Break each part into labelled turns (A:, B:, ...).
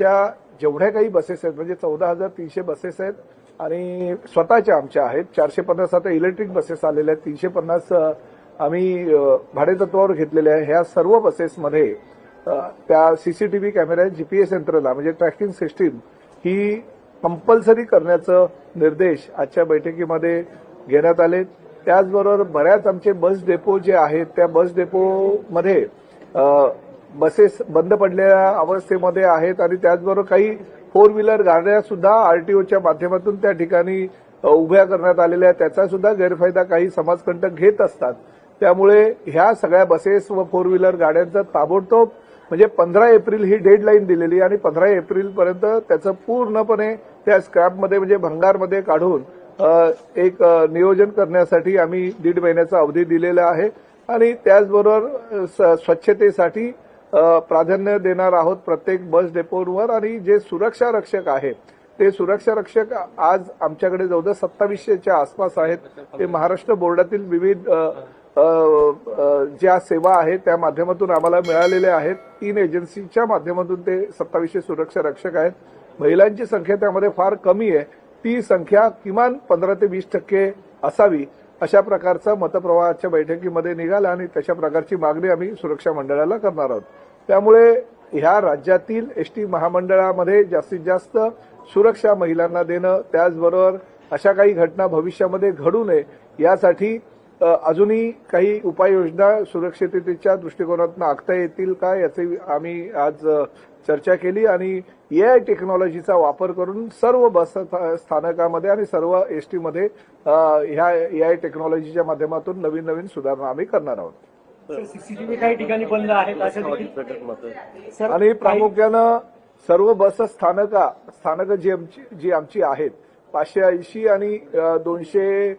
A: आमच्या जेवढ्या काही बसेस आहेत म्हणजे चौदा हजार तीनशे बसेस आहेत आणि स्वतःच्या आमच्या आहेत. चारशे पन्नास आता इलेक्ट्रिक बसेस आलेल्या आहेत. तीनशे पन्नास आम्ही भाडेतत्वावर घेतलेल्या आहे. ह्या सर्व बसेसमध्ये त्या सीसीटीव्ही कॅमेरा जीपीएस यंत्रणा म्हणजे ट्रॅकिंग सिस्टीम ही कंपल्सरी करण्याचं निर्देश आजच्या बैठकीमध्ये घेण्यात आले. त्याचबरोबर बऱ्याच आमचे बस डेपो जे आहेत त्या बस डेपोमध्ये बसेस बंद पडलेल्या अवस्थेमध्ये आहेत आणि त्याचबरोबर काही फोर व्हीलर गाड्या सुद्धा आरटीओच्या माध्यमातून त्या ठिकाणी उभ्या करण्यात आलेल्या आहेत. त्याचा सुद्धा गैरफायदा काही समाजकंटक घेत असतात. त्यामुळे ह्या सगळ्या बसेस व फोर व्हीलर गाड्यांचा ताबडतोब म्हणजे पंधरा एप्रिल ही डेडलाईन दिलेली आणि पंधरा एप्रिल पर्यंत त्याचं पूर्णपणे त्या स्क्रॅपमध्ये म्हणजे भंगारमध्ये काढून एक नियोजन करण्यासाठी आम्ही दीड महिन्याचा अवधी दिलेला आहे. आणि त्याचबरोबर स- स्वच्छतेसाठी प्राधान्य देणार आहोत प्रत्येक बस डेपोवर आणि जे सुरक्षा रक्षक आहेत ते सुरक्षा रक्षक आज आमच्याकडे जवळजवळ सत्तावीसशेच्या आसपास आहेत. ते महाराष्ट्र बोर्डातील विविध ज्या सेवा आहेत त्या माध्यमातून आम्हाला मिळालेल्या आहेत. तीन एजन्सीच्या माध्यमातून ते सत्तावीसशे सुरक्षा रक्षक आहेत. महिलांची संख्या त्यामध्ये फार कमी आहे. ती संख्या किमान पंधरा ते वीस टक्के असावी. अशा प्रकारचा मतप्रवाहाच्या बैठकीमध्ये निघाला आणि तशा प्रकारची मागणी आम्ही सुरक्षा मंडळाला करणार आहोत. त्यामुळे ह्या राज्यातील एस टी महामंडळामध्ये जास्तीत जास्त सुरक्षा महिलांना देणं त्याचबरोबर अशा काही घटना भविष्यामध्ये घडू नये यासाठी अजूनही काही उपाययोजना सुरक्षिततेच्या दृष्टिकोनातून आखता येतील का याची आम्ही आज चर्चा केली आणि एआय टेक्नॉलॉजीचा वापर करून सर्व बस स्था- स्थानकामध्ये आणि सर्व एस टीमध्ये ह्या एआय टेक्नॉलॉजीच्या माध्यमातून नवीन नवीन सुधारणा आम्ही करणार आहोत.
B: सीसीटीव्ही काही ठिकाणी बंद आहेत अशा देखील सर,
A: आणि
B: काही-
A: प्रामुख्यानं सर्व बस स्थानका स्थानकं जी आमची जी आमची आहेत पाचशे ऐंशी आणि दोनशे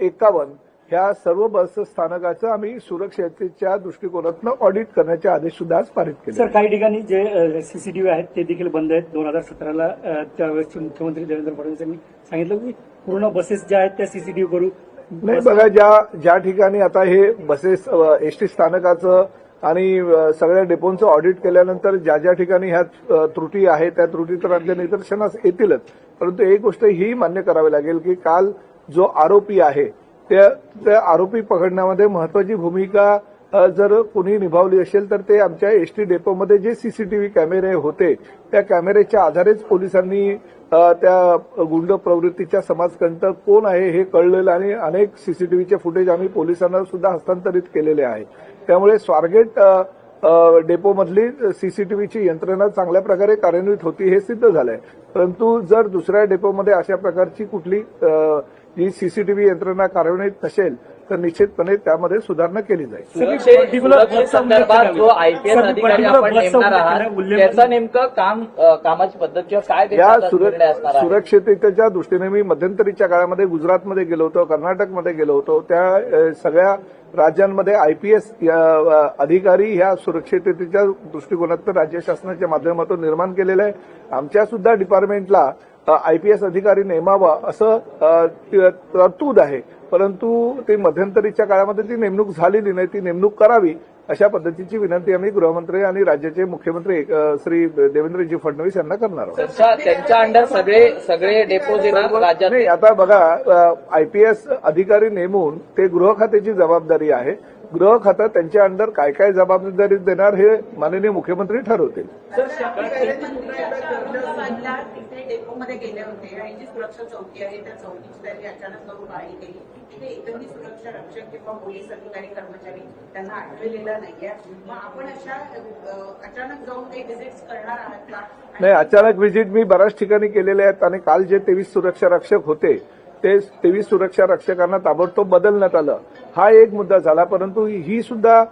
A: एकावन्न. ह्या सर्व बस स्थानकाचं आम्ही सुरक्षतेच्या दृष्टिकोनातून ऑडिट करण्याचे आदेश सुद्धा आज पारित केले.
B: सर काही ठिकाणी जे सीसीटीव्ही आहेत ते देखील बंद आहेत. दोन हजार सतराला त्यावेळेसचे मुख्यमंत्री देवेंद्र फडणवीस यांनी सांगितलं की पूर्ण बसेस ज्या आहेत त्या सीसीटीव्ही करू.
A: नाही बघा ज्या ज्या ठिकाणी आता हे बसेस एस टी स्थानकाचं आणि सगळ्या डेपोंचं ऑडिट केल्यानंतर ज्या ज्या ठिकाणी ह्या त्रुटी आहेत त्या त्रुटी तर आमच्या निदर्शनास येतीलच. परंतु एक गोष्ट ही मान्य करावी लागेल की काल जो आरोपी आहे त्या त्या आरोपी पकडण्यामध्ये महत्वाची भूमिका जर कोणी निभावली असेल तर ते आमच्या एस टी डेपोमध्ये जे सीसीटीव्ही कॅमेरे होते त्या कॅमेऱ्याच्या आधारेच पोलिसांनी त्या गुंड प्रवृत्तीच्या समाजकंटक कोण आहे हे कळलेलं आणि अनेक सीसीटीव्हीचे फुटेज आम्ही पोलिसांना सुद्धा हस्तांतरित केलेले आहे. त्यामुळे स्वारगेट डेपोमधली सीसीटीव्हीची यंत्रणा चांगल्या प्रकारे कार्यान्वित होती हे सिद्ध झालंय. परंतु जर दुसऱ्या डेपोमध्ये अशा प्रकारची कुठली जी सीसीटीव्ही यंत्रणा कार्यान्वित नसेल तर निश्चितपणे त्यामध्ये सुधारणा केली जाईल.
C: सुरक्षेसंदर्भात जो आयपीएस अधिकारी आपण नेमणार आहात त्याचं नेमकं काम कामाची पद्धत किंवा काय
A: या सुरक्षिततेच्या दृष्टीने मी मध्यंतरीच्या काळामध्ये गुजरातमध्ये गेलो होतो कर्नाटकमध्ये गेलो होतो. त्या सगळ्या राज्यांमध्ये आयपीएस अधिकारी ह्या सुरक्षिततेच्या दृष्टिकोनातून राज्य शासनाच्या माध्यमातून निर्माण केलेलं आहे. आमच्या सुद्धा डिपार्टमेंटला आयपीएस अधिकारी नेमावा असं तरतूद आहे. परंतु ते मध्यंतरीच्या काळामध्ये ती नेमणूक झालेली नाही ती नेमणूक करावी अशा पद्धतीची विनंती आम्ही गृहमंत्री आणि राज्याचे मुख्यमंत्री श्री देवेंद्रजी फडणवीस यांना करणार आहोत.
C: त्यांच्या अंडर सगळे सगळे डेपो
A: आता बघा आयपीएस अधिकारी नेमून ते गृह खात्याची जबाबदारी आहे. गृह खातं त्यांच्या अंडर काय काय जबाबदारी देणार हे माननीय मुख्यमंत्री ठरवतील.
D: औरंगाबादला तिथे डेपोमध्ये गेले होते. आणि जी सुरक्षा चौकी आहे त्या चौकीची त्यांनी अचानक जाऊन पाहणी केली. तिथे एकही सुरक्षा रक्षक किंवा पोलीस अधिकारी कर्मचारी त्यांना आढळलेला नाहीये. मग आपण अशा अ, अचानक जाऊन काही व्हिजिट्स करणार आहात का?
A: नाही अचानक व्हिजिट मी बऱ्याच ठिकाणी केलेले आहेत आणि काल जे तेवीस सुरक्षा रक्षक होते ते तेवीस सुरक्षा रक्षकांना ताबडतोब बदलण्यात आलं. हा एक मुद्दा झाला परंतु ही सुद्धा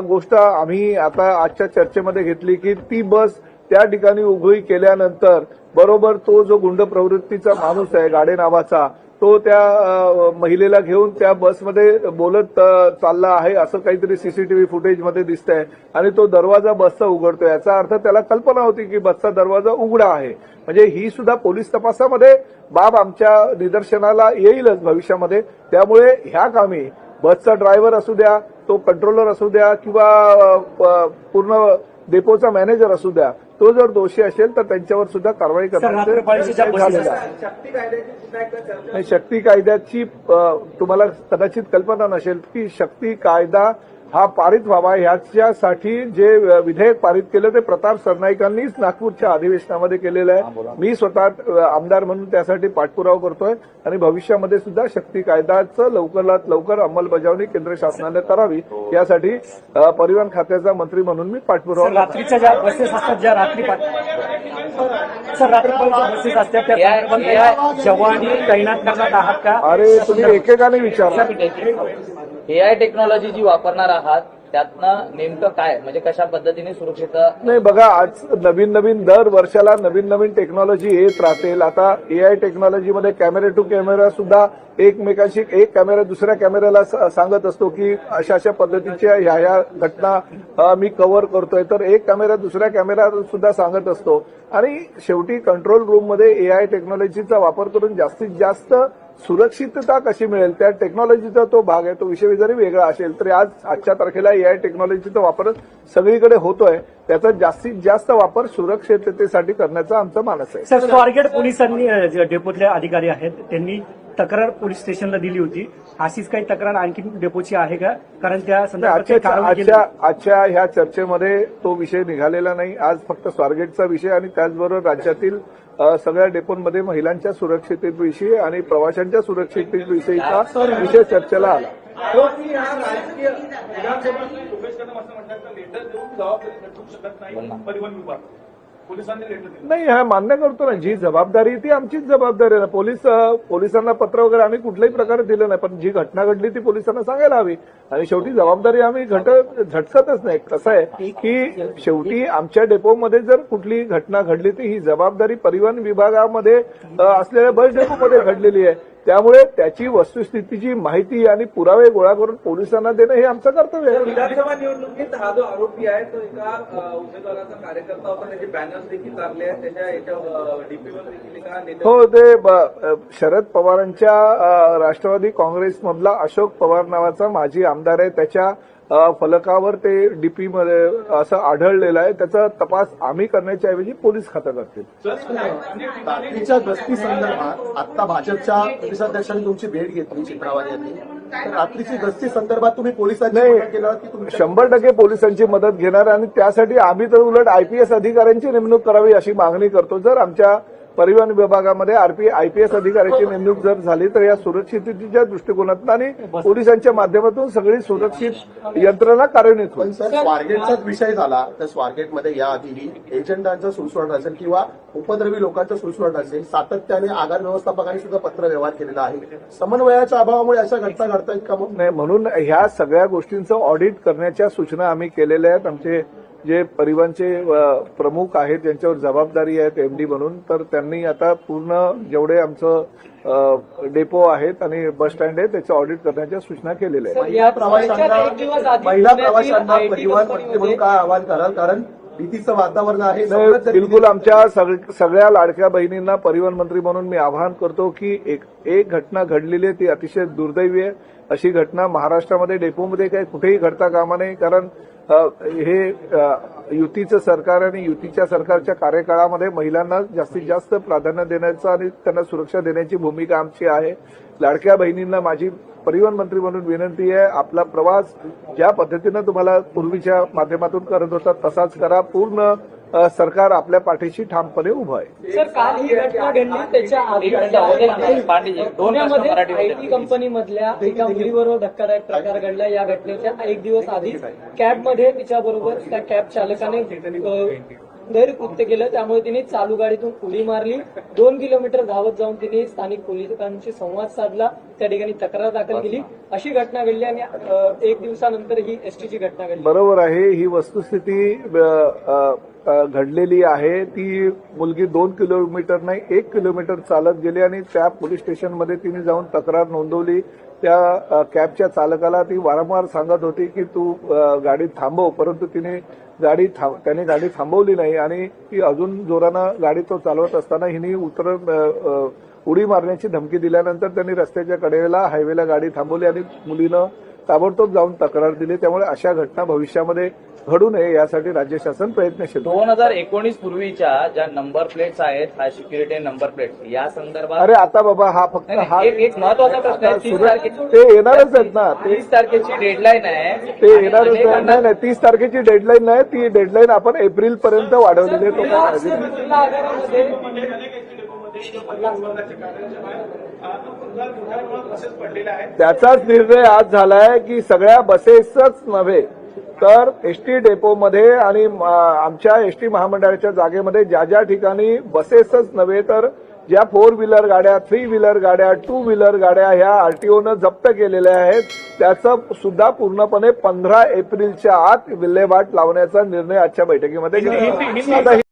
A: गोष्ट आम्ही आता आजच्या चर्चेमध्ये घेतली की ती बस त्या ठिकाणी उघडी केल्यानंतर बरोबर तो जो गुंड प्रवृत्तीचा माणूस आहे गाडे नावाचा तो त्या महिलेला घेऊन त्या बसमध्ये बोलत चालला आहे असं काहीतरी सीसीटीव्ही फुटेजमध्ये दिसतंय. आणि तो दरवाजा बसचा उघडतो याचा अर्थ त्याला कल्पना होती की बसचा दरवाजा उघडा आहे. म्हणजे ही सुद्धा पोलीस तपासामध्ये बाब आमच्या निदर्शनाला येईलच भविष्यामध्ये. त्यामुळे ह्या कामी बसचा ड्रायव्हर असू द्या तो कंट्रोलर असू द्या किंवा पूर्ण डेपोचा मॅनेजर असू द्या तो जर दोषी असेल तर त्यांच्यावर सुद्धा कारवाई करण्यात शक्ती कायद्याची तुम्हाला कदाचित कल्पना नसेल की शक्ती कायदा हा पारित व्हावा ह्याच्यासाठी जे विधेयक पारित केलं ते प्रताप सरनाईकांनीच नागपूरच्या अधिवेशनामध्ये केलेलं आहे. मी स्वतः आमदार म्हणून त्यासाठी पाठपुरावा करतोय आणि भविष्यामध्ये सुद्धा शक्ती कायद्याचं लवकरात लवकर अंमलबजावणी केंद्र शासनाने करावी यासाठी अ, परिवहन खात्याचा मंत्री म्हणून मी पाठपुरावा करतोय.
B: रात्रीच्या ज्या बसेस असतात ज्या रात्री पा- सर रात्रीच्या बसेस असतात त्या जवानी तैनात करण्यात आहात का?
A: अरे तुम्ही एकेकाने विचारला
C: ए आय टेक्नॉलॉजी जी वापरणार आहात त्यातनं नेमकं काय? म्हणजे कशा पद्धतीने सुरक्षित?
A: नाही बघा आज नवीन नवीन दर वर्षाला नवीन नवीन टेक्नॉलॉजी येत राहतील. आता ए आय टेक्नॉलॉजीमध्ये कॅमेरा टू कॅमेरा सुद्धा एकमेकांशी एक कॅमेरा दुसऱ्या कॅमेऱ्याला सांगत असतो की अशा अशा पद्धतीच्या ह्या ह्या घटना मी कव्हर करतोय. तर एक कॅमेरा दुसऱ्या कॅमेरा सुद्धा सांगत असतो. आणि शेवटी कंट्रोल रूममध्ये आय टेक्नॉलॉजीचा वापर करून जास्तीत जास्त सुरक्षितता कशी मिळेल? त्या टेक्नॉलॉजीचा तो भाग आहे तो विषय जरी वेगळा असेल तरी आज आजच्या तारखेला एआय टेक्नॉलॉजीचा वापर सगळीकडे होतोय. त्याचा जास्तीत जास्त वापर सुरक्षिततेसाठी करण्याचा आमचा मानस आहे.
B: सर स्वारगेट पोलिसांनी डेपोतले अधिकारी आहेत त्यांनी तक्रार पोलीस स्टेशनला दिली होती. अशीच काही तक्रार आणखी डेपोची आहे का? कारण त्या
A: आजच्या आजच्या ह्या चर्चेमध्ये तो विषय निघालेला नाही. आज फक्त स्वारगेटचा विषय आणि त्याचबरोबर राज्यातील सगळ्या डेपोंमध्ये महिलांच्या सुरक्षिततेविषयी आणि प्रवाशांच्या सुरक्षिततेविषयीचा विषय चर्चेला आला.
E: परिवहन विभाग. पोलिसांनी लेटर दिलं.
A: नाही हा मान्य करतो ना जी जबाबदारी ती आमचीच जबाबदारी आहे. ना पोलीस पोलिसांना पत्र वगैरे आम्ही कुठल्याही प्रकारे दिलं नाही पण जी घटना घडली ती पोलिसांना सांगायला हवी. आणि शेवटी जबाबदारी आम्ही घट झटकतच नाही. कसं आहे की शेवटी आमच्या डेपोमध्ये जर कुठली घटना घडली तर ही जबाबदारी परिवहन विभागामध्ये असलेल्या बस डेपोमध्ये घडलेली आहे. त्यामुळे त्याची वस्तुस्थितीची माहिती आणि पुरावे गोळा करून पोलिसांना देणं हे आमचं कर्तव्य आहे.
F: विधानसभा निवडणुकीत हा जो आरोपी आहे तो एका उमेदवाराचा कार्यकर्ता होता. त्याचे बॅनर्स देखील लागले आहेत. त्याच्या याच्या डीपीवर देखील एका नेत्या
A: हो ते शरद पवारांच्या राष्ट्रवादी काँग्रेसमधला अशोक पवार नावाचा माजी आमदार आहे. त्याच्या फलकावर ते डीपी मध्ये असं आढळलेलं आहे. त्याचा तपास आम्ही करण्याच्या ऐवजी पोलीस खातं करतील
G: रात्रीच्या गस्ती संदर्भात आता भाजपच्या प्रदेशाध्यक्षांनी तुमची भेट घेतली चित्रावार यांनी. तर रात्रीची गस्ती संदर्भात तुम्ही तुमच्या
A: शंभर टक्के पोलिसांची मदत घेणार आणि त्यासाठी आम्ही तर उलट आयपीएस अधिकाऱ्यांची नेमणूक करावी अशी मागणी करतो. जर आमच्या परिवहन विभागामध्ये आरपी आयपीएस अधिकाऱ्याची नेमणूक जर झाली तर या सुरक्षिततेच्या दृष्टिकोनातून आणि पोलिसांच्या माध्यमातून सगळी सुरक्षित यंत्रणा कार्यान्वित होईल.
G: सर स्वारगेटचाच विषय झाला. तर स्वारगेटमध्ये याआधीही एजंटांचा सुळसुळाट असेल किंवा उपद्रवी लोकांचा सुळसुळाट असेल सातत्याने आगार व्यवस्थापकांनी सुद्धा पत्र व्यवहार केलेला आहे. समन्वयाच्या अभावामुळे अशा घटना घडतायत का मग?
A: नाही म्हणून ह्या सगळ्या गोष्टींचं ऑडिट करण्याच्या सूचना आम्ही केलेल्या आहेत. आमचे जे परिवहनचे प्रमुख आहेत ज्यांच्यावर जबाबदारी आहेत एमडी म्हणून तर त्यांनी आता पूर्ण जेवढे आमचं डेपो आहेत आणि बस स्टँड आहे त्याचं ऑडिट करण्याच्या सूचना केलेल्या आहेत.
G: महिला प्रवाशांना महिला प्रवाशांना परिवहन मंत्री म्हणून काय आवाहन कराल? कारण भीतीचं वातावरण आहे.
A: नाही, बिलकुल आमच्या सग- सगळ्या लाडक्या बहिणींना परिवहन मंत्री म्हणून मी आवाहन करतो की एक एक घटना घडलेली आहे ती अतिशय दुर्दैवी आहे. अशी घटना महाराष्ट्रामध्ये डेपोमध्ये काही कुठेही घडता कामा नये कारण हे युतीचं सरकार आणि युतीच्या सरकारच्या कार्यकाळामध्ये महिलांना जास्तीत जास्त प्राधान्य देण्याचं आणि त्यांना सुरक्षा देण्याची भूमिका आमची आहे. लाडक्या बहिणींना माझी परिवहन मंत्री म्हणून विनंती आहे. आपला प्रवास ज्या पद्धतीनं तुम्हाला पूर्वीच्या माध्यमातून करत होता तसाच करा. पूर्ण सरकार आपल्या पाठीशी ठामपणे उभं आहे.
H: सर काल ही घटना घडली त्याच्या आधी पुण्यामध्ये कंपनीमधल्या एका मुलीबरोबर धक्कादायक प्रकार घडला. या घटनेच्या एक दिवस आधीच कॅबमध्ये तिच्याबरोबर त्या कॅब चालकाने गैरकृत्य केलं त्यामुळे तिने चालू गाडीतून उडी मारली. दोन किलोमीटर धावत जाऊन तिने स्थानिक पोलिसांशी संवाद साधला. त्या ठिकाणी तक्रार दाखल केली. अशी घटना घडली आणि एक दिवसानंतर ही एसटीची घटना घडली.
A: बरोबर आहे. ही वस्तुस्थिती अ, घडलेली आहे. ती मुलगी दोन किलोमीटर नाही एक किलोमीटर चालत गेली आणि त्या पोलीस स्टेशनमध्ये तिने जाऊन तक्रार नोंदवली. त्या कॅबच्या चालकाला ती वारंवार सांगत होती की तू गाडी थांबव. परंतु तिने गाडी थांब त्याने गाडी थांबवली नाही आणि ती अजून जोरानं गाडी तो चालवत असताना हिने उतर उडी मारण्याची धमकी दिल्यानंतर त्यांनी रस्त्याच्या कडेला हायवेला गाडी थांबवली आणि मुलीनं ताबडतोब जाऊन तक्रार दिली. त्यामुळे अशा घटना भविष्यामध्ये घडू नये यासाठी राज्य शासन प्रयत्नशील.
C: दोन हजार एकोणीस पूर्वीच्या ज्या नंबर प्लेट्स आहेत हाय सिक्युरिटी नंबर प्लेट्स या संदर्भात
A: अरे आता बाबा हा फक्त हा
C: एक एक महत्त्वाचा प्रश्न आहे तीस
A: सुरू-
C: तारखेची
A: ते येणारच आहेत ना.
C: तीस तारखेची डेडलाईन आहे.
A: ते येणारच नाही नाही तीस तारखेची डेडलाईन नाही. ती डेडलाईन आपण एप्रिल पर्यंत वाढवलेली त्याचाच निर्णय आज झालाय की सगळ्या बसेसच नव्हे. तर एसटी डेपोमध्ये आणि आमच्या एसटी महामंडळाच्या जागेमध्ये ज्या ज्या ठिकाणी बसेसच नव्हे तर ज्या फोर व्हीलर गाड्या थ्री व्हीलर गाड्या टू व्हीलर गाड्या ह्या आरटीओनं जप्त केलेल्या आहेत त्याचं सुद्धा पूर्णपणे पंधरा एप्रिलच्या आत विल्हेवाट लावण्याचा निर्णय आजच्या बैठकीमध्ये